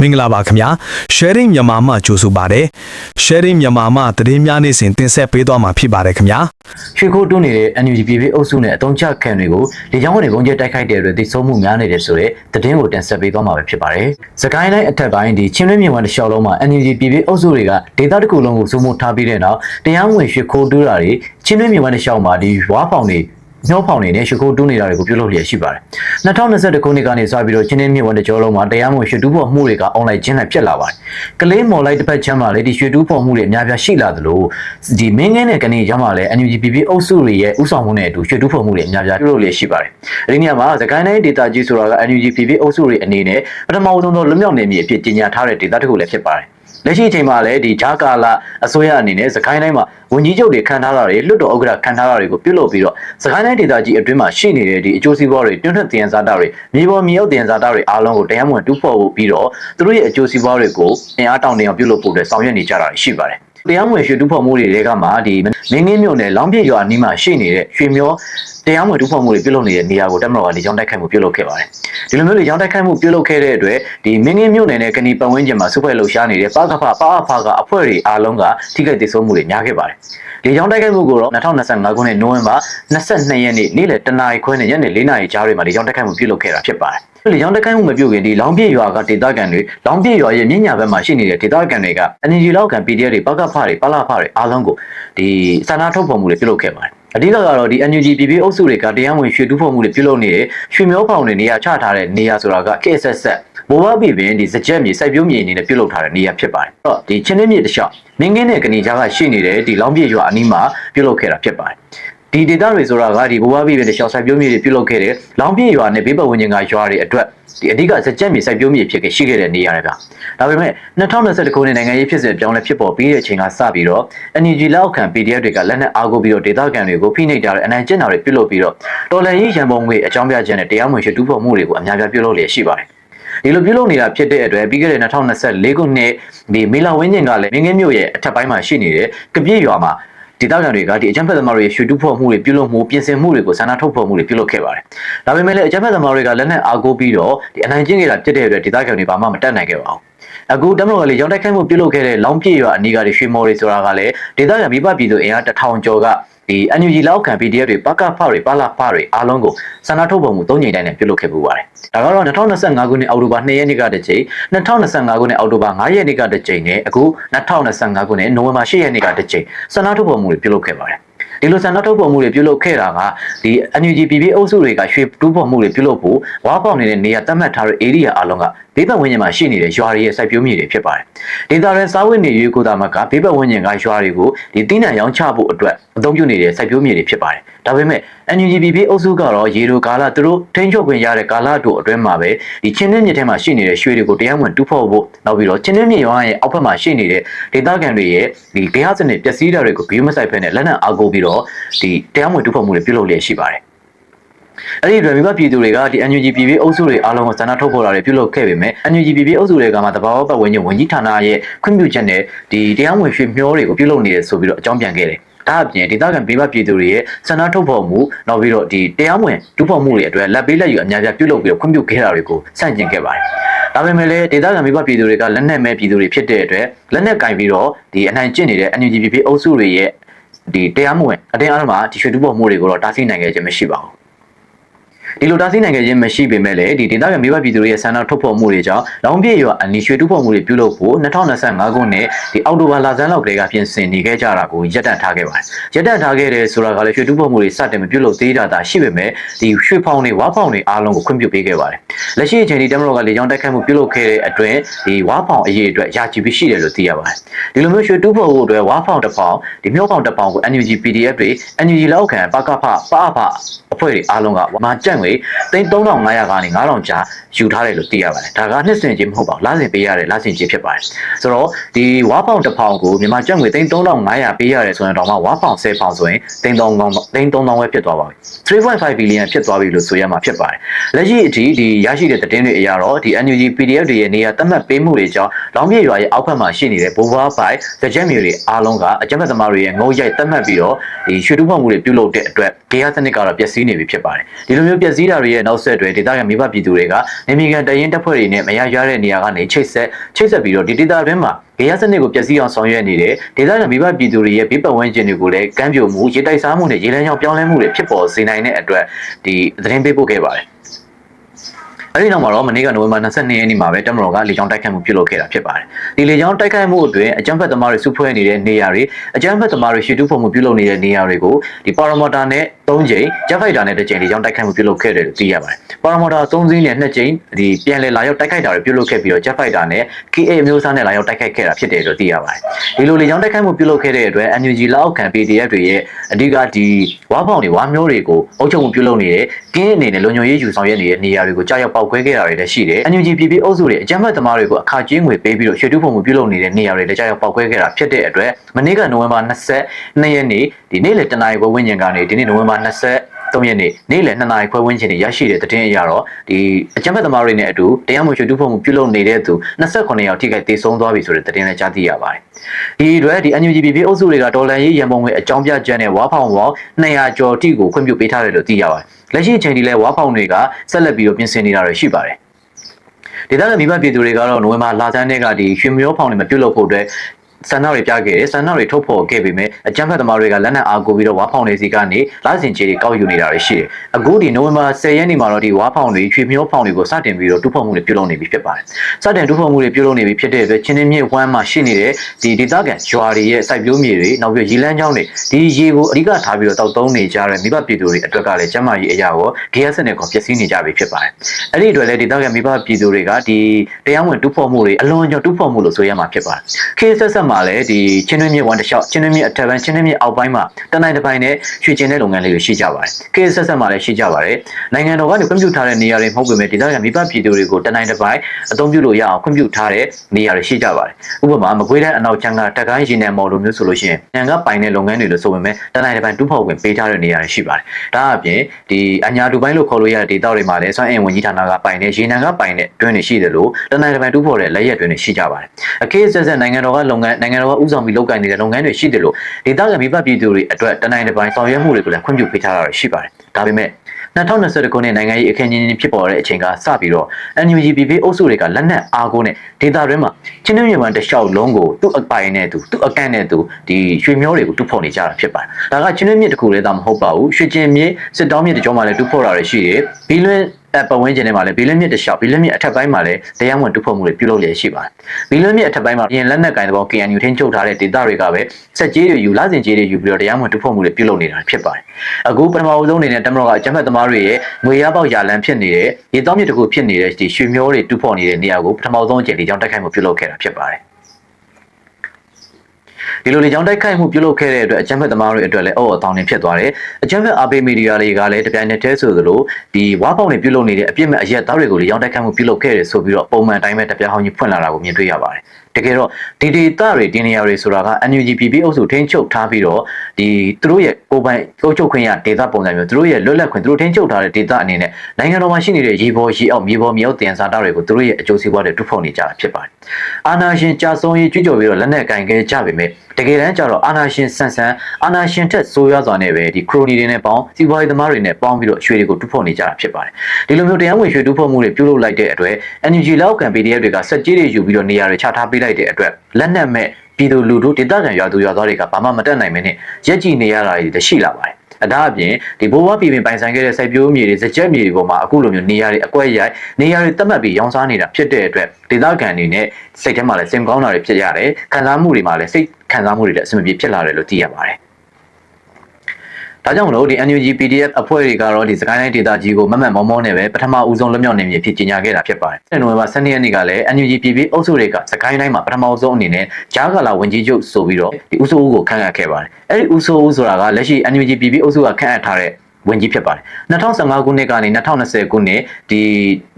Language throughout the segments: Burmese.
မင်္ဂလာပါခင်ဗျာ sharing မြန်မာမှကြိုဆိုပါတယ် sharing မြန်မာမှသတင်းများနေ့စဉ်တင်ဆက်ပေးသွားမှာဖြစ်ပါတယ်ခင်ဗျာရွှေခိုးတွန်းနေတဲ့ NUG ပြည်ပြည်အုပ်စုနဲ့အတုံးချခံတွေကိုလေကြောင်းကနေပုံကျဲတိုက်ခိုက်တဲ့အတွက်တိတ်ဆုံးမှုများနေတယ်ဆိုတဲ့သတင်းကိုတင်ဆက်ပေးသွားမှာပဲဖြစ်ပါတယ်။စကိုင်းတိုင်းအထက်ပိုင်းဒီချင်းတွင်းမြဝတစ်လျှောက်လုံးမှာ NUG ပြည်ပြည်အုပ်စုတွေကဒေသတစ်ခုလုံးကိုစုမှုထားပြီးတဲ့နောက်တရားမဝင်ရွှေခိုးတွန်းတာတွေချင်းတွင်းမြဝတစ်လျှောက်မှာဒီဝါဖောင်တွေ ညှောဖောင်နေနဲ့ရွှေခိုးတူးနေတာတွေကိုပြုလုပ်လျက်ရှိပါတယ်။2021ခုနှစ်ကနေစပြီးတော့ချင်းင်းမြဝန်တကြောလုံးမှာတရားမဝင်ရွှေတူးဖော်မှုတွေကအွန်လိုင်းချင်းလိုက်ဖြစ်လာပါတယ်။ကလေးမော်လိုက်တစ်ဖက်ချမ်းမှာလည်းဒီရွှေတူးဖော်မှုတွေအများပြားရှိလာသလိုဒီမင်းငင်းနဲ့ကနေချမ်းမှာလည်း NUGPP အုပ်စုတွေရဲ့ဥဆောင်မှုနဲ့အတူရွှေတူးဖော်မှုတွေအများပြားပြုလုပ်လျက်ရှိပါတယ်။အဲဒီနေရာမှာသခိုင်းတိုင်းဒေတာကြီးဆိုတာက NUGPP အုပ်စုတွေအနေနဲ့ပထမဆုံးသောလွတ်မြောက်နေမည်အဖြစ်ကြေညာထားတဲ့ဒေတာတစ်ခုလည်းဖြစ်ပါတယ်။ လက်ရှိအချိန်မှာလည်းဒီဂျာကာလာအစိုးရအနေနဲ့စကိုင်းတိုင်းမှာဝန်ကြီးချုပ်တွေခံထားတာတွေလွတ်တော်ဥက္ကဋ္ဌခံထားတာတွေကိုပြုလုပ်ပြီးတော့စကိုင်းတိုင်းဒေသကြီးအတွင်းမှာရှိနေတဲ့ဒီအကျိုးစီးပွားတွေတွန်းထွက်တင်စားတာတွေမြေပေါ်မြေရောက်တင်စားတာတွေအားလုံးကိုတရားမဝင်တူးဖော်ဖို့ပြီးတော့သူတို့ရဲ့အကျိုးစီးပွားတွေကိုအင်အားတောင်းနေအောင်ပြုလုပ်ဖို့အတွက်ဆောင်ရွက်နေကြတာရှိပါတယ် တရားမဝင်ရွှေတူးဖော်မှုတွေတွေကမှဒီမင်းငင်းမြို့နယ်လောင်းပြည့်ရွာအနီးမှာရှိနေတဲ့ရွှေမျောတရားမဝင်တူးဖော်မှုတွေပြုလုပ်နေတဲ့နေရာကိုတက်မတော်ကလေကြောင်းတိုက်ခိုက်မှုပြုလုပ်ခဲ့ပါတယ်ဒီလိုမျိုးလေကြောင်းတိုက်ခိုက်မှုပြုလုပ်ခဲ့တဲ့အတွက်ဒီမင်းငင်းမြို့နယ်နဲ့ကဏီပတ်ဝန်းကျင်မှာစုဖွဲ့လှုပ်ရှားနေတဲ့ပါကဖပါအဖကအဖွဲ့တွေအားလုံးကထိခိုက်ဒေဆုံးမှုတွေများခဲ့ပါတယ်လေကြောင်းတိုက်ခိုက်မှုကိုတော့2025ခုနှစ်နိုဝင်ဘာ22ရက်နေ့နေ့လယ်တနာရီခွဲနဲ့ညနေ4နာရီကြားတွေမှာလေကြောင်းတိုက်ခိုက်မှုပြုလုပ်ခဲ့တာဖြစ်ပါတယ် လေကြောင်းတိုက်ခိုက်မှုမပြုတ်ခင်ဒီလောင်ပြည့်ရွာကဒေသခံတွေလောင်ပြည့်ရွာရဲ့မြင့်ညာဘက်မှာရှိနေတဲ့ဒေသခံတွေက energy လောက်ခံ PDF တွေပကဖတွေပလာဖတွေအားလုံးကိုဒီစာနာထုတ်ဖော်မှုတွေပြုလုပ်ခဲ့ပါတယ်အဓိကကတော့ဒီ NUG PP အုပ်စုတွေကတရားဝင်ရွှေတူးဖော်မှုတွေပြုလုပ်နေတဲ့ရွှေမျောဖောင်တွေနေရာချထားတဲ့နေရာဆိုတာက KSS ဘိုးဘပြည်ပင်ဒီစကြက်မြေစိုက်ပျိုးမြေအနေနဲ့ပြုလုပ်ထားတဲ့နေရာဖြစ်ပါတယ်။အဲ့တော့ဒီချင်းနှင်းမြေတစ်လျှောက်မင်းကင်းနဲ့ကနေကြားကရှိနေတဲ့ဒီလောင်ပြည့်ရွာအနီးမှာပြုလုပ်ခဲ့တာဖြစ်ပါတယ်။ ဒီဒေသတွေဆိုတာကဒီဘိုးဘပြည်ပင်တစ်လျှောက်စိုက်ပျိုးမြေတွေပြုလုပ်ခဲ့တဲ့လောင်ပြည့်ရွာနဲ့ဘေးပတ်ဝန်းကျင်ကရွာတွေအတွက်ဒီအဓိကစကြက်မြေစိုက်ပျိုးမြေဖြစ်ခဲ့ရှိခဲ့တဲ့နေရာတွေပါ။ဒါပေမဲ့2021ခုနှစ်နိုင်ငံရေးဖြစ်စဉ်ပြောင်းလဲဖြစ်ပေါ်ပြီးတဲ့အချိန်ကစပြီးတော့ NUG လောက်ခံ PDF တွေကလက်နက်အားကိုပြီးတော့ဒေသခံတွေကိုဖိနှိပ်ကြတဲ့အနိုင်ကျင့်တာတွေပြုလုပ်ပြီးတော့တော်လှန်ရေးရန်ပုံငွေအကြောင်းပြချက်နဲ့တရားမဝင်ရွှေတူးဖော်မှုတွေကိုအများပြပြုလုပ်လျက်ရှိပါတယ်။ဒီလိုပြုလုပ်နေတာဖြစ်တဲ့အတွက်ပြီးခဲ့တဲ့2024ခုနှစ်ဒီမေလာဝင်းကျင်ကလည်းမင်းငင်းမြို့ရဲ့အထက်ပိုင်းမှာရှိနေတဲ့ကပြည့်ရွာမှာ ဒေသခံတွေကဒီအကြမ်းဖက်သမားတွေရွှေတူးဖော်မှုတွေပြုလုပ်မှုပြင်ဆင်မှုတွေကိုဆန္ဒထုတ်ဖော်မှုတွေပြုလုပ်ခဲ့ပါတယ်။ဒါပေမဲ့လည်းအကြမ်းဖက်သမားတွေကလက်နက်အားကိုပြီးတော့ဒီအနိုင်ကျင့်ခဲ့တာဖြစ်တဲ့အတွက်ဒေသခံတွေဘာမှမတတ်နိုင်ခဲ့ပါဘူး။အခုတမတော်ကလေးရောင်းတိုက်ခိုက်မှုပြုလုပ်ခဲ့တဲ့လောင်ပြည့်ရွာအနီးကရွှေမော်တွေဆိုတာကလည်းဒေသခံမိဘပြည်သူအင်အားတစ်ထောင်ကျော်က ဒီ NUG လောက်ခံ PDF တွေပကဖတွေပလာဖတွေအားလုံးကိုဆန္ဒထုတ်ဖော်မှု၃ကြိမ်တိုင်းနဲ့ပြုလုပ်ခဲ့ပူပါတယ်။ဒါကတော့2025ခုနှစ်အောက်တိုဘာ2ရက်နေ့ကတစ်ကြိမ်2025ခုနှစ်အောက်တိုဘာ9ရက်နေ့ကတစ်ကြိမ်နဲ့အခု2025ခုနှစ်နိုဝင်ဘာ10ရက်နေ့ကတစ်ကြိမ်ဆန္ဒထုတ်ဖော်မှုတွေပြုလုပ်ခဲ့ပါတယ်။ဒီလိုဆန္ဒထုတ်ဖော်မှုတွေပြုလုပ်ခဲ့တာကဒီ NUG PP အုပ်စုတွေကရွှေတူးဖော်မှုတွေပြုလုပ်ဖို့ဝါပေါက်နေတဲ့နေရာသတ်မှတ်ထားတဲ့ area အလုံးက ဘေးပတ်ဝန်းကျင်မှာရှိနေတဲ့ရွာတွေရဲ့စိုက်ပျိုးမြေတွေဖြစ်ပါတယ်။ဒေသရန်စားဝတ်နေရေးကိုတာမကဘေးပတ်ဝန်းကျင်ကရွာတွေကိုဒီတိနံရောင်းချဖို့အတွက်အသုံးပြုနေတဲ့စိုက်ပျိုးမြေတွေဖြစ်ပါတယ်။ဒါပေမဲ့ NUGPP အုပ်စုကတော့ရေလိုကာလသူတို့ထိန်းချုပ်ခွင့်ရတဲ့ကာလတို့အတွင်းမှာပဲဒီချင်းနှင်းမြစ်ထဲမှာရှိနေတဲ့ရွှေတွေကိုတရားဝင်တူးဖော်ဖို့နောက်ပြီးတော့ချင်းနှင်းမြစ်ရွာရဲ့အောက်ဘက်မှာရှိနေတဲ့ဒေသခံတွေရဲ့ဒီဂေဟစနစ်ပျက်စီးတာတွေကိုဘီးမဆိုင်ဖက်နဲ့လက်နက်အားကိုးပြီးတော့ဒီတရားဝင်တူးဖော်မှုတွေပြုလုပ်လျက်ရှိပါတယ်။ အဲ့ဒီအတွက်မိဘပြည်သူတွေကဒီ NUGPP အုပ်စုတွေအားလုံးကိုစန္ဒထုတ်ဖော်တာတွေပြုလုပ်ခဲ့ပေမဲ့ NUGPP အုပ်စုတွေကမှတဘာဝပတ်ဝန်းကျင်ဝန်ကြီးဌာနရဲ့ခွင့်ပြုချက်နဲ့ဒီတရားဝင်ရွှေမျောတွေကိုပြုလုပ်နေတယ်ဆိုပြီးတော့အကြောင်းပြန်ခဲ့တယ်။ဒါအပြင်ဒေသခံပြည်ပပြည်သူတွေရဲ့စန္ဒထုတ်ဖော်မှုနောက်ပြီးတော့ဒီတရားဝင်ဒုဖော်မှုတွေအတွက်လက်ပေးလက်ယူအများပြပြုလုပ်ပြီးတော့ခွင့်ပြုခဲ့တာတွေကိုစန့်ကျင်ခဲ့ပါတယ်။ဒါပေမဲ့လည်းဒေသခံပြည်ပပြည်သူတွေကလက်နက်မဲ့ပြည်သူတွေဖြစ်တဲ့အတွက်လက်နက်ကင်ပြီးတော့ဒီအနိုင်ကျင့်နေတဲ့ NUGPP အုပ်စုတွေရဲ့ဒီတရားမဝင်အတင်းအားမှာဒီရွှေတူဖော်မှုတွေကိုတော့တားဆီးနိုင်ခဲ့ခြင်းမရှိပါဘူး။ ဒီလိုတားဆီးနိုင်ခဲ့ခြင်းမရှိပေမဲ့လည်းဒီဒေသခံမိဘပြည်သူတွေရဲ့ဆန္ဒထုတ်ဖော်မှုတွေကြောင့်လောင်ပြည့်ရွာအနီရွှေတူဖော်မှုတွေပြုလုပ်ဖို့2025ခုနှစ်ဒီအောက်တိုဘာလဆန်းလောက်ကလေးကပြင်ဆင်နေခဲ့ကြတာကိုရပ်တန့်ထားခဲ့ပါတယ်။ရပ်တန့်ထားခဲ့တယ်ဆိုတာကလည်းရွှေတူဖော်မှုတွေစတင်မပြုလုပ်သေးတာသာရှိပေမဲ့ဒီရွှေဖောင်တွေဝါဖောင်တွေအားလုံးကိုခွင့်ပြုပေးခဲ့ပါတယ်။လက်ရှိအချိန်ဒီတမတော်ကလေကြောင်းတိုက်ခိုက်မှုပြုလုပ်ခဲ့တဲ့အတွင်းဒီဝါဖောင်အရေးအတွက်ရာချီပြီးရှိတယ်လို့သိရပါတယ်။ဒီလိုမျိုးရွှေတူဖော်ဖို့အတွက်ဝါဖောင်တစ်ဖောင်ဒီမျိုးဖောင်တစ်ဖောင်ကို NUG PDF တွေ NUG လောက်ခံပကဖပအဖ အဖွဲ့တွေအားလုံးကမာကြန့်ဝေသိန်း3500ကနေ9000ကျာယူထားတယ်လို့သိရပါတယ်ဒါကနှစ်စဉ်ချင်းမဟုတ်ပါဘူးလစဉ်ပေးရတဲ့လစဉ်ချင်းဖြစ်ပါတယ်ဆိုတော့ဒီဝါဖောင်တစ်ဖောင်ကိုမြန်မာကျပ်ငွေသိန်း3500ပေးရတယ်ဆိုရင်တော့မှဝါဖောင်10ဖောင်ဆိုရင်သိန်း3000သိန်း3000ပဲဖြစ်သွားပါပြီ3.5 billion ဖြစ်သွားပြီလို့ဆိုရမှာဖြစ်ပါတယ်လက်ရှိအထိဒီရရှိတဲ့သတင်းတွေအရတော့ဒီ NUG PDF တွေရဲ့နေရာသတ်မှတ်ပေးမှုတွေကြောင့်လောင်ပြည့်ရွာရဲ့အောက်ဘက်မှာရှိနေတဲ့ဘိုးဘွားပိုင်ကြက်မြေတွေအားလုံးကအကြမ်းဖက်သမားတွေရဲ့ငုံရိုက်သတ်မှတ်ပြီးတော့ဒီရွှေတူးဖော်မှုတွေပြုလုပ်တဲ့အတွက်ဂေယစနစ်ကတော့ပျက်စီးနေပြီဖြစ်ပါတယ်ဒီလိုမျိုးပျက်စီးတာတွေရဲ့နောက်ဆက်တွဲဒေသခံမိဘပြည်သူတွေကနေမီကန်တရင်တပ်ဖွဲ့တွေနဲ့မရရတဲ့နေရာကနေချိတ်ဆက်ချိတ်ဆက်ပြီးတော့ဒီဒေသတွင်းမှာဂေယစနစ်ကိုပျက်စီးအောင်ဆောင်ရွက်နေတယ်ဒေသခံမိဘပြည်သူတွေရဲ့ဘေးပတ်ဝန်းကျင်တွေကိုလည်းကမ်းပြိုမှုရေတိုက်စားမှုနဲ့ရေလမ်းကြောင်းပြောင်းလဲမှုတွေဖြစ်ပေါ်စေနိုင်တဲ့အတွက်ဒီသတင်းပေးပို့ခဲ့ပါတယ် အဲ့ဒီနောက်မှာတော့မနေ့ကနိုဝင်ဘာ22ရက်နေ့မှာပဲတမတော်ကလေကြောင်းတိုက်ခိုက်မှုပြုလုပ်ခဲ့တာဖြစ်ပါတယ်။ဒီလေကြောင်းတိုက်ခိုက်မှုအတွင်းအကြမ်းဖက်သမားတွေစုဖွဲ့နေတဲ့နေရာတွေအကြမ်းဖက်သမားတွေရှေ့တူးဖို့မှုပြုလုပ်နေတဲ့နေရာတွေကိုဒီပါရမော်တာနဲ့3ကြိမ်ဂျက်ဖိုက်တာနဲ့တစ်ကြိမ်လေကြောင်းတိုက်ခိုက်မှုပြုလုပ်ခဲ့တယ်လို့သိရပါတယ်။ပါရမော်တာ3စီးနဲ့2ကြိမ်ဒီပြန်လည်လာရောက်တိုက်ခိုက်တာတွေပြုလုပ်ခဲ့ပြီးတော့ဂျက်ဖိုက်တာနဲ့ KA မျိုးစားနဲ့လာရောက်တိုက်ခိုက်ခဲ့တာဖြစ်တယ်လို့သိရပါတယ်။ဒီလိုလေကြောင်းတိုက်ခိုက်မှုပြုလုပ်ခဲ့တဲ့အတွက် NUG လက်အောက်ခံ PDF တွေရဲ့အဓိကဒီဝါပေါင်တွေဝါမျိုးတွေကိုအုပ်ချုပ်မှုပြုလုပ်နေတဲ့ကင်းအနေနဲ့လုံခြုံရေးယူဆောင်ရွက်နေတဲ့နေရာတွေကိုကြားရောက်ပောက်ခွဲခဲ့တာတွေလည်းရှိတယ်။ NUG PP အုပ်စုတွေအကြမ်းဖက်သမားတွေကိုအခါကျင်းငွေပေးပြီးတော့ရွှေတူးဖို့မှုပြုလုပ်နေတဲ့နေရာတွေလည်းကြားရောက်ပောက်ခွဲခဲ့တာဖြစ်တဲ့အတွက်မနေ့ကနိုဝင်ဘာ22ရက်နေ့ဒီနေ့လေတနင်္လာရီခွဲဝန်းကျင်ကနေဒီနေ့နိုဝင်ဘာ20 3ရက်နေ့နေ့လယ်2နာရီခွဲဝန်းကျင်နေရရှိတဲ့သတင်းအရတော့ဒီအကြမ်းဖက်သမားတွေနဲ့အတူတရားမဝင်ရွှေတူးဖို့မှုပြုလုပ်နေတဲ့သူ28ယောက်ထိခိုက်ဒေဆုံးသွားပြီဆိုတဲ့သတင်းလည်းကြားသိရပါတယ်။ဒီအတွက်ဒီ NUGPP အုပ်စုတွေကဒေါ်လာရေးရန်ပုံငွေအကြောင်းပြချက်နဲ့ဝါဖောင်ဝေါ200ကျော်တိကိုခွင့်ပြုပေးထားတယ်လို့သိရပါတယ်။လက်ရှိအချိန်ထိလည်းဝါဖောင်တွေကဆက်လက်ပြီးတော့ပြင်ဆင်နေတာတွေရှိပါတယ်။ဒေသခံမိဘပြည်သူတွေကတော့နိုဝင်ဘာလဆန်းထဲကဒီရွှေမျိုးဖောင်တွေမပြုတ်လို့ဖို့အတွက် ဆန္ဒတွေပြခဲ့တယ်ဆန္ဒတွေထုတ်ဖော်ခဲ့ပေမဲ့အကြမ်းဖက်သမားတွေကလက်နက်အားကိုပြီးတော့ဝါဖောင်တွေစီကနေလာစင်ချေတွေကောက်ယူနေတာတွေရှိတယ်။အခုဒီနိုဝင်ဘာ10ရက်နေ့မှာတော့ဒီဝါဖောင်တွေရွှေမျိုးဖောင်တွေကိုစတင်ပြီးတော့တူးဖော်မှုတွေပြုလုပ်နေပြီဖြစ်ပါတယ်။စတင်တူးဖော်မှုတွေပြုလုပ်နေပြီဖြစ်တဲ့အတွက်ချင်းင်းမြစ်ဝမ်းမှာရှိနေတဲ့ဒီဒေသခံဂျွာတွေရဲ့စိုက်ပျိုးမြေတွေနောက်ပြီးရေလန်းချောင်းတွေဒီရေကိုအဓိကထားပြီးတော့တောက်သုံးနေကြတဲ့မိဘပြည်သူတွေအတွက်ကလည်းကျန်းမာရေးအရာကိုဂေယစနစ်ကိုပျက်စီးနေကြပြီဖြစ်ပါတယ်။အဲ့ဒီအတွက်လည်းဒေသခံမိဘပြည်သူတွေကဒီတရားဝင်တူးဖော်မှုတွေအလွန်ကြောင့်တူးဖော်မှုလို့ဆိုရမှာဖြစ်ပါတယ်။ခေတ်ဆက်ဆက်မှာလည်းဒီချင်းတွင်းမြစ်ဝမ်းတစ်လျှောက်ချင်းတွင်းမြစ်အထက်ပိုင်းချင်းတွင်းမြစ်အောက်ပိုင်းမှာတနိုင်တစ်ပိုင်းနဲ့ရွှေကျင်တဲ့လုပ်ငန်းလေးတွေရှိကြပါတယ်။ခေတ်ဆက်ဆက်မှာလည်းရှိကြပါတယ်။နိုင်ငံတော်ကနေခွင့်ပြုထားတဲ့နေရာတွေမဟုတ်ပေမဲ့ဒေသခံမိဘပြည်သူတွေကိုတနိုင်တစ်ပိုင်းအသုံးပြုလို့ရအောင်ခွင့်ပြုထားတဲ့နေရာတွေရှိကြပါတယ်။ဥပမာမကွေးတိုင်းအနောက်ချမ်းကတက်ကိုင်းရင်နယ်မော်လိုမျိုးဆိုလို့ရှိရင်နိုင်ငံကပိုင်တဲ့လုပ်ငန်းတွေလို့ဆိုပေမဲ့တနိုင်တစ်ပိုင်းတူးဖော်ဝင်ပေးထားတဲ့နေရာတွေရှိပါတယ်။ဒါအပြင်ဒီအညာဒူပိုင်းလို့ခေါ်လို့ရတဲ့ဒေသတွေမှာလည်းစွမ်းအင်ဝန်ကြီးဌာနကပိုင်တဲ့ရေနံကပိုင်တဲ့တွင်းတွေရှိတယ်လို့တနိုင်တစ်ပိုင်းတူးဖော်တဲ့လက်ရက်တွင်းတွေရှိကြပါတယ်။အခေတ်ဆက်ဆက်နိုင်ငံတော်ကလုပ်ငန်းနိုင်ငံတော်ကဥဆောင်ပြီးလုပ်ကိုင်နေတဲ့လုပ်ငန်းတွေရှိတယ်လို့ဒေသခံမိဘပြည်သူတွေအတွက်တနိုင်တစ်ပိုင်းဆောင်ရွက်မှုတွေကိုလည်းခွင့်ပြုပေးထားတာရှိပါတယ်။ဒါပေမဲ့2020ခုနှစ်နိုင်ငံရေးအခင်းချင်းချင်းဖြစ်ပေါ်တဲ့အချိန်ကစပြီးတော့ NUGPP အုပ်စုတွေကလက်နက်အားကိုးနဲ့ဒေတာတွင်းမှာချင်းနှင်းမြန်မာတလျှောက်လုံးကိုသူ့အပိုင်နဲ့သူသူ့အကန့်နဲ့သူဒီရွှေမျောတွေကိုတူဖော်နေကြတာဖြစ်ပါတယ်။ဒါကချင်းနှင်းမြစ်တစ်ခုလည်းသာမဟုတ်ပါဘူး။ရွှေကျင်မြစ်စစ်တောင်းမြစ်တကြောမှာလည်းတူဖော်တာတွေရှိတယ်။ဘီလွင်အပဝင်းကျင်ထဲမှာလည်းဘီလွင်မြစ်တလျှောက်ဘီလွင်မြစ်အထက်ပိုင်းမှာလည်းတရားဝင်တူဖော်မှုတွေပြုလုပ်လျက်ရှိပါတယ်။ဘီလွင်မြစ်အထက်ပိုင်းမှာပြင်လက်နက်ကင်တဲ့ဘော KNU ထင်းချုပ်ထားတဲ့ဒေတာတွေကပဲစက်ကြီးတွေယူလာစင်ကြီးတွေယူပြီးတော့တရားဝင်တူဖော်မှုတွေပြုလုပ်နေတာဖြစ်ပါတယ်။အခုပထမအဆုံးအနေနဲ့တမတော်ကအကြမ်းဖက်သမားတွေရဲ့ငွေရပေါက်ရာလန်းဖြစ်နေတဲ့ရေတောင်းမြစ်တစ်ခုဖြစ်နေတဲ့ဒီရွှေမျောတွေတူဖော်နေတဲ့နေရာကိုပထမဆုံးအကြိမ်ဒီကြောင့်တိုက်ခိုက်မှုပြုလုပ်ခဲ့တာဖြစ်ပါတယ်။ဒီလိုလေကြောင်းတိုက်ခိုက်မှုပြုလုပ်ခဲ့တဲ့အတွက်အကြမ်းဖက်သမားတွေအတွက်လည်းအော်အတောင်းနေဖြစ်သွားတယ်။အကြမ်းဖက်အာဘေးမီဒီယာတွေကလည်းတပြိုင်နက်တည်းဆိုသလိုဒီဝါပေါင်တွေပြုလုပ်နေတဲ့အပြစ်မဲ့အရက်သားတွေကိုလေကြောင်းတိုက်ခိုက်မှုပြုလုပ်ခဲ့တယ်ဆိုပြီးတော့ပုံမှန်တိုင်းပဲတပြားဟောင်းကြီးဖွင့်လာတာကိုမြင်တွေ့ရပါတယ်။ တကယ်တော့ဒီဒေတာတွေဒီနေရာတွေဆိုတာက NUGPP အုပ်စုထိန်းချုပ်ထားပြီးတော့ဒီသူတို့ရဲ့ကိုယ်ပိုင်ကိုချုပ်ခွင့်ရဒေတာပုံစံမျိုးသူတို့ရဲ့လွတ်လပ်ခွင့်သူတို့ထိန်းချုပ်ထားတဲ့ဒေတာအနေနဲ့နိုင်ငံတော်မှာရှိနေတဲ့ရေပေါ်ရေအောက်မြေပေါ်မြေအောက်တင်စားတာတွေကိုသူတို့ရဲ့အကျိုးစီးပွားတွေတွဖော်နေကြတာဖြစ်ပါတယ်။အာနာရှင်ကြာဆုံးရေးကြွကြော်ပြီးတော့လက်နက်ကင်ခဲ့ကြပေမဲ့ တကယ်တမ်းကျတော့အာနာရှင်ဆန်ဆန်အာနာရှင်ထက်ဆိုးရွားစွာနဲ့ပဲဒီခရိုနီတွေနဲ့ပေါင်းစီးပွားရေးသမားတွေနဲ့ပေါင်းပြီးတော့ရွှေတွေကိုတွဖော်နေကြတာဖြစ်ပါတယ်။ဒီလိုမျိုးတရားဝင်ရွှေတွဖော်မှုတွေပြုလုပ်လိုက်တဲ့အတွက် NUG လောက်ခံ PDF တွေကစက်ကြီးတွေယူပြီးတော့နေရာတွေချထားပေးလိုက်တဲ့အတွက်လက်နက်မဲ့ပြည်သူလူထုဒေသခံရွာသူရွာသားတွေကဘာမှမတက်နိုင်မင်းနဲ့ရက်ကြည်နေရတာတွေရှိလာပါတယ်။ အဒါအပြင်ဒီဘိုးဘွားပြည်ပင်ပိုင်ဆိုင်ခဲ့တဲ့စိုက်ပျိုးမြေတွေစကြက်မြေတွေပေါ်မှာအခုလိုမျိုးနေရာတွေအကွက်ရိုက်နေရာတွေတတ်မှတ်ပြီးရောင်းစားနေတာဖြစ်တဲ့အတွက်ဒေသခံတွေနဲ့စိတ်ထဲမှာလည်းစင်ကောင်းတာတွေဖြစ်ရတယ်ခံစားမှုတွေမှာလည်းစိတ်ခံစားမှုတွေလည်းအဆင်မပြေဖြစ်လာတယ်လို့သိရပါတယ် ဒါကြောင့်မလို့ဒီ NUG PDF အဖွဲ့တွေကတော့ဒီစကိုင်းတိုင်းဒေသကြီးကိုမမှတ်မောမောနဲ့ပဲပထမဦးဆုံးလွတ်မြောက်နေမည်ဖြစ်ကြီးညာခဲ့တာဖြစ်ပါတယ်။နိုဝင်ဘာ12ရက်နေ့ကလည်း NUG PP အုပ်စုတွေကစကိုင်းတိုင်းမှာပထမဆုံးအနေနဲ့ဂျားကာလာဝင်ကြီးချုပ်ဆိုပြီးတော့ဒီဦးစိုးဦးကိုခန့်အပ်ခဲ့ပါတယ်။အဲဒီဦးစိုးဦးဆိုတာကလက်ရှိ NUG PP အုပ်စုကခန့်အပ်ထားတဲ့ ဝင်ကြီးဖြစ်ပါတယ်2015ခုနှစ်ကနေ2020ခုနှစ်ဒီ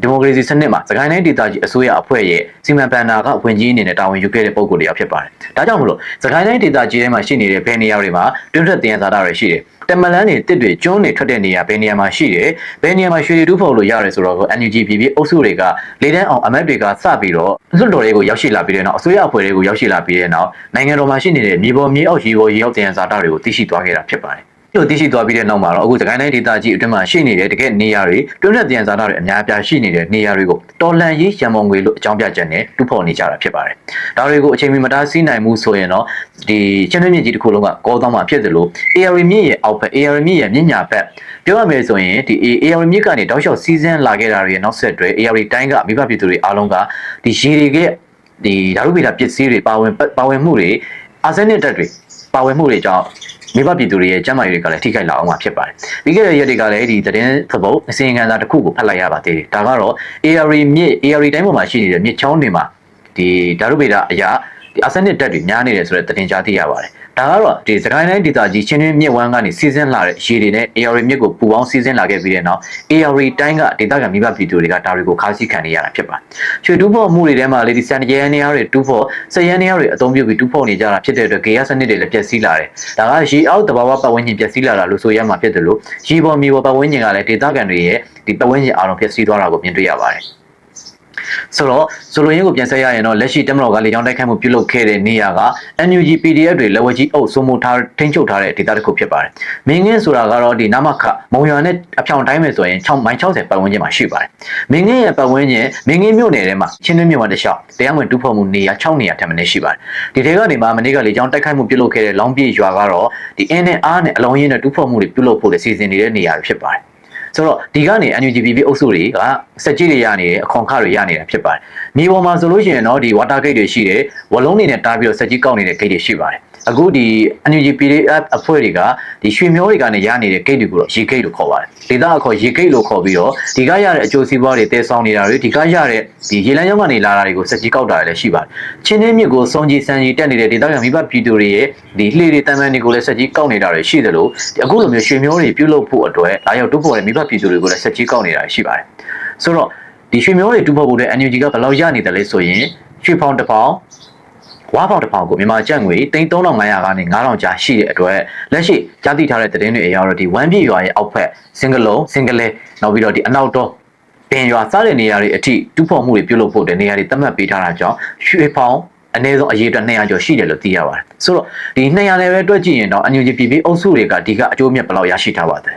ဒီမိုကရေစီစနစ်မှာစကိုင်းတိုင်းဒေသကြီးအစိုးရအဖွဲ့ရဲ့စီမံဘဏ္ဍာကဝင်ကြီးအနေနဲ့တာဝန်ယူခဲ့တဲ့ပုံကိုယ်တယောက်ဖြစ်ပါတယ်ဒါကြောင့်မလို့စကိုင်းတိုင်းဒေသကြီးထဲမှာရှိနေတဲ့ဘယ်နေရာတွေမှာတွင်းထွက်တင်စားတာတွေရှိတယ်တမလန်းတွေတစ်တွေကျွန်းတွေထွက်တဲ့နေရာဘယ်နေရာမှာရှိတယ်ဘယ်နေရာမှာရွှေတွေတူးဖော်လို့ရတယ်ဆိုတော့ NUG PP အုပ်စုတွေကလေတန်းအောင်အမတ်တွေကစပြီးတော့လွတ်တော်တွေကိုရောက်ရှိလာပြီးတဲ့နောက်အစိုးရအဖွဲ့တွေကိုရောက်ရှိလာပြီးတဲ့နောက်နိုင်ငံတော်မှာရှိနေတဲ့မြေပေါ်မြေအောက်ရေပေါ်ရေအောက်တင်စားတာတွေကိုသိရှိသွားခဲ့တာဖြစ်ပါတယ် လို့သိရှိသွားပြီးတဲ့နောက်မှာတော့အခုစကိုင်းတိုင်းဒေသကြီးအတွင်းမှာရှိနေတဲ့တကယ်နေရာတွေတွင်းနဲ့ပြန်စားတာတွေအများအပြားရှိနေတဲ့နေရာတွေကိုတော်လန်ရေးရံမုံငွေလို့အကြောင်းပြချက်နဲ့တူဖော်နေကြတာဖြစ်ပါတယ်။ဒါတွေကိုအချိန်မီမတားဆီးနိုင်မှုဆိုရင်တော့ဒီချင်းတွင်းမြင့်ကြီးတစ်ခုလုံးကကောသွားမှာဖြစ်တယ်လို့ AR မြင့်ရဲ့အောက်ဘက် AR မြင့်ရဲ့မြင့်ညာဘက်ပြောရမယ်ဆိုရင်ဒီ AR မြင့်ကနေတောက်လျှောက်စီးစင်းလာခဲ့တာတွေရဲ့နောက်ဆက်တွဲ AR တိုင်းကမိဘပြည်သူတွေအားလုံးကဒီရေတွေကဒီဓာတုဗေဒပစ္စည်းတွေပါဝင်ပါဝင်မှုတွေအာဆင်းနစ်ဓာတ်တွေပါဝင်မှုတွေကြောင့် မိဘပြည်သူတွေရဲ့ကျန်းမာရေးတွေကလည်းထိခိုက်လာအောင်မှာဖြစ်ပါတယ်။ပြီးခဲ့တဲ့ရက်တွေကလည်းဒီသတင်းသဘုတ်အစီရင်ခံစာတစ်ခုကိုဖတ်လိုက်ရပါသေးတယ်။ဒါကတော့ AR မြစ် AR တိုင်းပေါ်မှာရှိနေတဲ့မြစ်ချောင်းတွေမှာဒီဓာတုဗေဒအရာ ဒီအာဆန်နစ်ဓာတ်တွေများနေတယ်ဆိုတဲ့သတင်းကြားသိရပါတယ်။ဒါကတော့ဒီစကိုင်းတိုင်းဒေသကြီးချင်းတွင်းမြစ်ဝမ်းကနေစီးဆင်းလာတဲ့ရေတွေနဲ့ AR မြစ်ကိုပူပေါင်းစီးဆင်းလာခဲ့ပြီးတဲ့နောက် AR တိုင်းကဒေသခံမိဘပြည်သူတွေကဒါတွေကိုခါးစီခံနေရတာဖြစ်ပါတယ်။ချွေတူးဖို့မှုတွေထဲမှာလေဒီစန်ရဲနေရတွေတူးဖို့စရန်နေရတွေအသုံးပြုပြီးတူးဖို့နေကြတာဖြစ်တဲ့အတွက်ဂေယစနစ်တွေလည်းပျက်စီးလာတယ်။ဒါကရေအောက်တဘာဝပတ်ဝန်းကျင်ပျက်စီးလာတာလို့ဆိုရမှာဖြစ်တယ်လို့ရေပေါ်မြေပေါ်ပတ်ဝန်းကျင်ကလည်းဒေသခံတွေရဲ့ဒီပတ်ဝန်းကျင်အားလုံးပျက်စီးသွားတာကိုမြင်တွေ့ရပါတယ်။ ဆိုတော့ဆိုလိုရင်းကိုပြန်ဆက်ရရင်တော့လက်ရှိတက်မတော်ကလေကြောင်းတိုက်ခိုက်မှုပြုလုပ်ခဲ့တဲ့နေရာက NUG PDF တွေလက်ဝဲကြီးအုပ်စိုးမိုးထားထိန်းချုပ်ထားတဲ့ဒေသတစ်ခုဖြစ်ပါတယ်။မင်းငင်းဆိုတာကတော့ဒီနမခမုံရွာနဲ့အဖြောင်တိုင်းမယ်ဆိုရင်6မိုင်60ပတ်ဝန်းကျင်မှာရှိပါတယ်။မင်းငင်းရဲ့ပတ်ဝန်းကျင်မင်းငင်းမြို့နယ်ထဲမှာချင်းတွင်းမြို့ဝတစ်လျှောက်တရားဝင်တူးဖော်မှုနေရာ6နေရာထပ်မံရှိပါတယ်။ဒီထဲကနေမှမနေ့ကလေကြောင်းတိုက်ခိုက်မှုပြုလုပ်ခဲ့တဲ့လောင်းပြေရွာကတော့ဒီအင်းနဲ့အားနဲ့အလုံးရင်းနဲ့တူးဖော်မှုတွေပြုလုပ်ဖို့လည်းစီစဉ်နေတဲ့နေရာတွေဖြစ်ပါတယ်။ ဆိုတော့ဒီကနေ NUGPP အုပ်စုတွေကစက်ကြီးတွေရနေတယ်အခွန်ခတွေရနေတာဖြစ်ပါတယ်။မြေပေါ်မှာဆိုလို့ရှိရင်တော့ဒီ water gate တွေရှိတယ်ဝလုံးတွေနဲ့တားပြီးတော့စက်ကြီးကောက်နေတဲ့ gate တွေရှိပါတယ်။ အခုဒီ NUGPDF အဖွဲ့တွေကဒီရွှေမျောတွေကနေရနေတဲ့ gate တွေကိုတော့ရေ gate လို့ခေါ်ပါတယ်။ဒေသအခေါ်ရေ gate လို့ခေါ်ပြီးတော့ဒီကရတဲ့အကျိုးစီးပွားတွေတည်ဆောင်နေတာတွေဒီကရတဲ့ဒီရေလမ်းကြောင်းကနေလာတာတွေကိုစက်ကြီးကောက်တာတွေလည်းရှိပါတယ်။ချင်းနှင်းမြစ်ကိုစုံကြီးစံကြီးတက်နေတဲ့ဒေသခံမိဘပြည်သူတွေရဲ့ဒီလှေတွေတန်ပန်တွေကိုလည်းစက်ကြီးကောက်နေတာတွေရှိတယ်လို့ဒီအခုလိုမျိုးရွှေမျောတွေပြုတ်လို့ဖို့အတွက်လာရောက်တူဖို့တဲ့မိဘပြည်သူတွေကိုလည်းစက်ကြီးကောက်နေတာရှိပါတယ်။ဆိုတော့ဒီရွှေမျောတွေတူဖို့ဖို့တဲ့ NUG ကဘယ်လောက်ရနေတယ်လဲဆိုရင်ရွှေဖောင်တစ်ပေါင် ဝါပေါင်တစ်ပေါင်ကိုမြန်မာကျပ်ငွေ3500ကနေ9000ကျားရှိတဲ့အတွက်လက်ရှိကြားသိထားတဲ့သတင်းတွေအရတော့ဒီဝမ်းပြည့်ရွာရဲ့အောက်ဖက်စင်ကလုံးစင်ကလဲနောက်ပြီးတော့ဒီအနောက်တော့ပင်ရွာစတဲ့နေရာတွေအထိတူဖို့မှုတွေပြုလုပ်ဖို့တဲ့နေရာတွေသတ်မှတ်ပေးထားတာကြောင့်ရွှေဖောင်အနည်းဆုံးအရေးအတွက်200ကျော်ရှိတယ်လို့သိရပါတယ်ဆိုတော့ဒီ200လည်းပဲတွက်ကြည့်ရင်တော့ NUG ပြည်ပြည်အုပ်စုတွေကဒီကအကျိုးမြတ်ဘယ်လောက်ရရှိထားပါသလဲ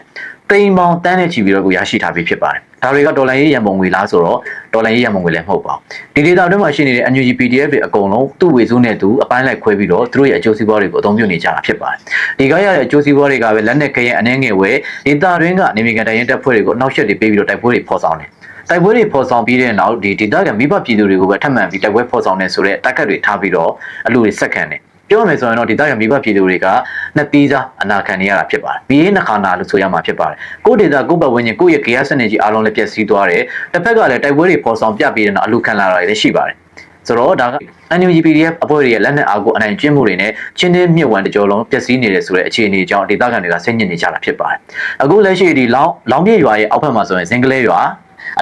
တိမ်ပေါင်တန်းနဲ့ချီပြီးတော့ကိုရရှိထားပြီးဖြစ်ပါတယ်ဒါတွေကဒေါ်လာရေးရန်ပုံငွေလားဆိုတော့ဒေါ်လာရေးရန်ပုံငွေလည်းမဟုတ်ပါဘူးဒီဒေတာအတွင်းမှာရှိနေတဲ့ NUG PDF တွေအကုန်လုံးသူ့ဝေစုနဲ့သူအပိုင်းလိုက်ခွဲပြီးတော့သူတို့ရဲ့အကျိုးစီးပွားတွေကိုအသုံးပြုနေကြတာဖြစ်ပါတယ်ဒီကရတဲ့အကျိုးစီးပွားတွေကပဲလက်နက်ကရဲ့အနေငယ်ဝဲဒေတာတွင်းကနေမီကန်တိုင်ရင်တပ်ဖွဲ့တွေကိုအနောက်ရှက်တွေပေးပြီးတော့တိုက်ပွဲတွေဖော်ဆောင်တယ်တိုက်ပွဲတွေဖော်ဆောင်ပြီးတဲ့နောက်ဒီဒေတာကမိဘပြည်သူတွေကိုပဲထပ်မံပြီးတိုက်ပွဲဖော်ဆောင်နေဆိုတဲ့တက်ကတ်တွေထားပြီးတော့အလူတွေစက်ခံတယ် ပြောရမယ်ဆိုရင်တော့ဒီတာရမိဘပြည်သူတွေကနှစ်သီးစားအနာခံနေရတာဖြစ်ပါတယ်။ပြီးရင်နှခါနာလို့ဆိုရမှာဖြစ်ပါတယ်။ကိုယ့်ဒေတာကိုယ့်ဘဝဝင်ရင်ကိုယ့်ရဲ့ gas စနစ်ကြီးအားလုံးလည်းပျက်စီးသွားတယ်။တစ်ဖက်ကလည်းတိုက်ပွဲတွေပေါ်ဆောင်ပြပြီးတဲ့နောက်အလူခံလာတာတွေလည်းရှိပါတယ်။ဆိုတော့ဒါက NUG PDF အဖွဲ့တွေရဲ့လက်နက်အားကိုအနိုင်ကျင့်မှုတွေနဲ့ချင်းတင်းမြစ်ဝမ်းတကြောလုံးပျက်စီးနေတယ်ဆိုတဲ့အခြေအနေကြောင့်ဒေသခံတွေကဆင်ញင်နေကြတာဖြစ်ပါတယ်။အခုလက်ရှိဒီလောင်းလောင်းပြည့်ရွာရဲ့အောက်ဘက်မှာဆိုရင်စင်ကလေးရွာ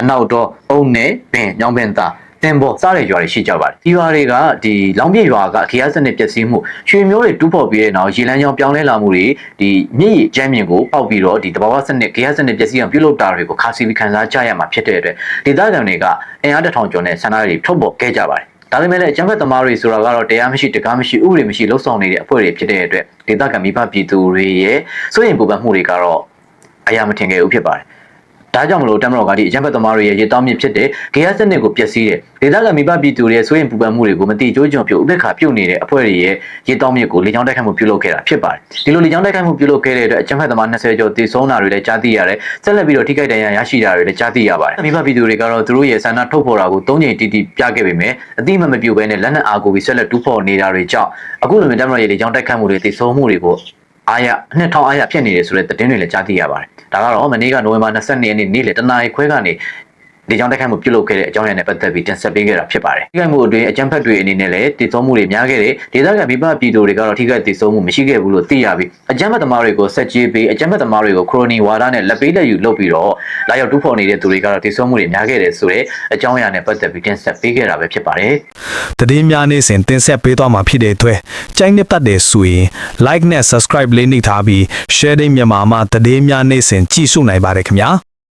အနောက်တော့အုံနဲ့ပင်ညောင်ပင်သား တင်ပေါ်စားတဲ့ရွာတွေရှိကြပါတယ်ဒီရွာတွေကဒီလောင်ပြည့်ရွာကခရီးစနစ်ပျက်စီးမှုရွှေမျိုးတွေတူးဖော်ပြီးတဲ့နောက်ရေလမ်းကြောင်းပြောင်းလဲလာမှုတွေဒီမြစ်ရကျမ်းမြင့်ကိုပေါက်ပြီးတော့ဒီတဘာဝစနစ်ခရီးစနစ်ပျက်စီးအောင်ပြုလုပ်တာတွေကိုခါစီပြီးခံစားကြရမှာဖြစ်တဲ့အတွက်ဒေသခံတွေကအင်အားတစ်ထောင်ကျော်နဲ့ဆန္ဒတွေထုတ်ပေါ်ခဲ့ကြပါတယ်ဒါပေမဲ့လည်းအကြမ်းဖက်သမားတွေဆိုတာကတော့တရားမရှိတကားမရှိဥပဒေမရှိလှုပ်ဆောင်နေတဲ့အဖွဲ့တွေဖြစ်တဲ့အတွက်ဒေသခံမိဘပြည်သူတွေရဲ့စိုးရိမ်ပူပန်မှုတွေကတော့အရာမထင်ခဲ့ဘူးဖြစ်ပါတယ် ဒါကြောင့်မလို့တမတော်ကဒီအကြမ်းဖက်သမားတွေရဲ့ရေတောင်းမြစ်ဖြစ်တဲ့ဂေယစနစ်ကိုပျက်စီးတယ်ဒေသခံမိဘပြည်သူတွေရဲ့ဆိုရင်ပူပန်မှုတွေကိုမတိကျိုးကြုံပြုတ်ဥပက္ခပြုတ်နေတဲ့အဖွဲ့တွေရဲ့ရေတောင်းမြစ်ကိုလေကြောင်းတိုက်ခိုက်မှုပြုလုပ်ခဲ့တာဖြစ်ပါတယ်ဒီလိုလေကြောင်းတိုက်ခိုက်မှုပြုလုပ်ခဲ့တဲ့အတွက်အကြမ်းဖက်သမား20ကျော်တည်ဆုံးတာတွေလည်းကြားသိရတယ်ဆက်လက်ပြီးတော့ထိခိုက်ဒဏ်ရာရရှိတာတွေလည်းကြားသိရပါတယ်မိဘပြည်သူတွေကတော့သူတို့ရဲ့ဆန္ဒထုတ်ဖော်တာကို၃ချိန်တိတိပြခဲ့ပေမဲ့အတိမမပြုတ်ဘဲနဲ့လက်နက်အားကိုပြီးဆက်လက်တူးဖော်နေတာတွေကြောင့်အခုလိုမျိုးတမတော်ရဲ့လေကြောင်းတိုက်ခိုက်မှုတွေတည်ဆုံးမှုတွေကို အားရနှစ်ထောင်အားရဖြစ်နေတယ်ဆိုတဲ့သတင်းတွေလည်းကြားသိရပါတယ်။ဒါကတော့မနေ့ကနိုဝင်ဘာ22ရက်နေ့နေ့လယ်တနာရီခွဲကနေ ဒီကြောင့်တိုက်ခိုက်မှုပြုလုပ်ခဲ့တဲ့အကြောင်းအရာနဲ့ပတ်သက်ပြီးတင်ဆက်ပေးခဲ့တာဖြစ်ပါတယ်။ထိခိုက်မှုအတွင်းအကြမ်းဖက်တွေအနေနဲ့လည်းတည်ဆုံးမှုတွေများခဲ့တယ်။ဒေသခံပြည်ပပြည်သူတွေကတော့ထိခိုက်တည်ဆုံးမှုမရှိခဲ့ဘူးလို့သိရပြီးအကြမ်းဖက်သမားတွေကိုဆက်ကြေးပေးအကြမ်းဖက်သမားတွေကိုခရိုနီဝါဒနဲ့လက်ပေးလက်ယူလုပ်ပြီးတော့လာရောက်တူးဖော်နေတဲ့သူတွေကတော့တည်ဆုံးမှုတွေများခဲ့တယ်ဆိုတဲ့အကြောင်းအရာနဲ့ပတ်သက်ပြီးတင်ဆက်ပေးခဲ့တာပဲဖြစ်ပါတယ်။တည်င်းများနေစဉ်တင်ဆက်ပေးသွားမှာဖြစ်တဲ့အတွက်ကြိုက်နှစ်ပတ်တယ်ဆိုရင် like နဲ့ subscribe လေးနှိပ်ထားပြီး sharing မြန်မာမှာတည်င်းများနေစဉ်ကြည့်ရှုနိုင်ပါတယ်ခင်ဗျာ